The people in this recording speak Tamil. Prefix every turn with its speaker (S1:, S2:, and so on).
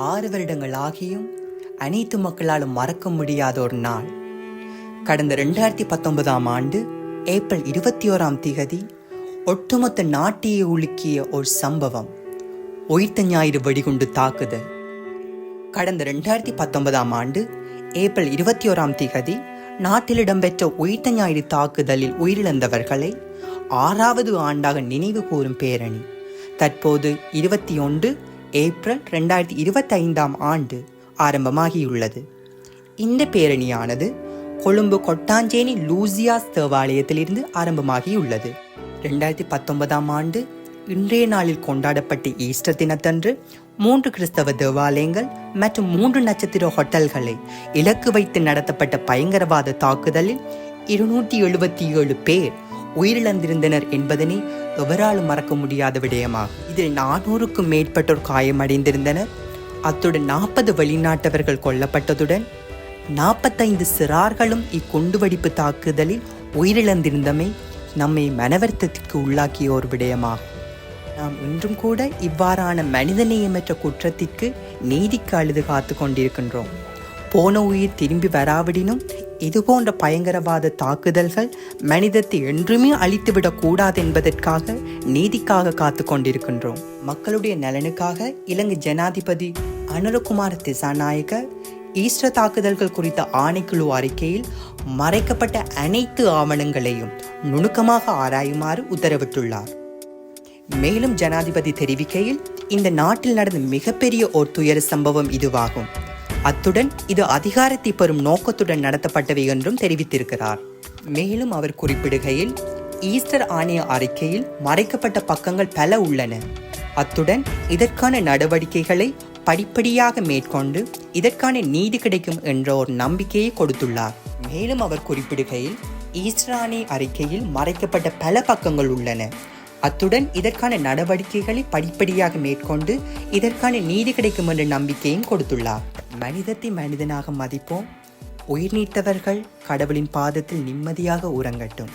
S1: ஆறு வருடங்கள் ஆகியும் அனைத்து மக்களாலும் மறக்க முடியாத ஒரு நாள். கடந்த ரெண்டாயிரத்தி பத்தொன்பதாம் ஆண்டு ஏப்ரல் இருபத்தி ஓராம் திகதி ஒட்டுமொத்த நாட்டையே உலுக்கிய ஒரு சம்பவம் உயிர்த்த ஞாயிறு வெடிகுண்டு தாக்குதல். கடந்த ரெண்டாயிரத்தி பத்தொன்பதாம் ஆண்டு ஏப்ரல் இருபத்தி ஓராம் திகதி நாட்டில் இடம்பெற்ற உயிர்த்த ஞாயிறு தாக்குதலில் உயிரிழந்தவர்களை ஆறாவது ஆண்டாக நினைவு கூறும் பேரணி. தற்போது இருபத்தி ஒன்று ஏப்ரல் ரெண்டாயிரத்தி இருபத்தைந்தாம் ஆண்டு ஆரம்பமாகியுள்ளது. இந்த பேரணியானது கொழும்பு கொட்டாஞ்சேனி லூசியாஸ் தேவாலயத்திலிருந்து ஆரம்பமாகியுள்ளது. ரெண்டாயிரத்தி பத்தொன்பதாம் ஆண்டு இன்றைய நாளில் கொண்டாடப்பட்ட ஈஸ்டர் தினத்தன்று மூன்று கிறிஸ்தவ தேவாலயங்கள் மற்றும் மூன்று நட்சத்திர ஹோட்டல்களை இலக்கு வைத்து நடத்தப்பட்ட பயங்கரவாத தாக்குதலில் இருநூற்றி எழுபத்தி ஏழு பேர் உயிரிழந்திருந்தனர் என்பதனை எவராலும் மறக்க முடியாத விடயமாகும். இதில் நானூறுக்கும் மேற்பட்டோர் காயமடைந்திருந்தனர். அத்துடன் நாற்பது வெளிநாட்டவர்கள் கொல்லப்பட்டதுடன் நாற்பத்தைந்து சிறார்களும் இக்குண்டுவெடிப்பு தாக்குதலில் உயிரிழந்திருந்தமை நம்மை மனவருத்தத்திற்கு உள்ளாக்கிய ஒரு விடயமாகும். நாம் இன்றும் கூட இவ்வாறான மனிதநேயமற்ற குற்றத்திற்கு நீதிக்கு அழுது காத்து கொண்டிருக்கின்றோம். போன உயிர் திரும்பி வராவிடினும் இதுபோன்ற பயங்கரவாத தாக்குதல்கள் மனிதத்தை என்றுமே அழித்துவிடக் கூடாது என்பதற்காக நீதிக்காக காத்து கொண்டிருக்கின்றோம். மக்களுடைய நலனுக்காக இலங்கை ஜனாதிபதி அனுரகுமார் திசாநாயக ஈஸ்டர் தாக்குதல்கள் குறித்த ஆணைக்குழு அறிக்கையில் மறைக்கப்பட்ட அனைத்து ஆவணங்களையும் நுணுக்கமாக ஆராயுமாறு உத்தரவிட்டுள்ளார். மேலும் ஜனாதிபதி தெரிவிக்கையில் இந்த நாட்டில் நடந்த மிகப்பெரிய ஒரு துயர சம்பவம் இதுவாகும். அத்துடன் இது அதிகாரத்தை பெறும் நோக்கத்துடன் நடத்தப்பட்டவை என்றும் தெரிவித்திருக்கிறார். மேலும் அவர் குறிப்பிடுகையில் ஈஸ்டர் ஆணைய அறிக்கையில் மறைக்கப்பட்ட பக்கங்கள் பல உள்ளன. அத்துடன் இதற்கான நடவடிக்கைகளை படிப்படியாக மேற்கொண்டு இதற்கான நீதி கிடைக்கும் என்ற ஒரு நம்பிக்கையை கொடுத்துள்ளார். மேலும் அவர் குறிப்பிடுகையில் ஈஸ்டர் ஆணைய அறிக்கையில் மறைக்கப்பட்ட பல பக்கங்கள் உள்ளன. அத்துடன் இதற்கான நடவடிக்கைகளை படிப்படியாக மேற்கொண்டு இதற்கான நீதி கிடைக்கும் என்ற நம்பிக்கையும் கொடுத்துள்ளார். மனிதத்தை மனிதனாக மதிப்போம். உயிர் நீத்தவர்கள் கடவுளின் பாதத்தில் நிம்மதியாக உறங்கட்டும்.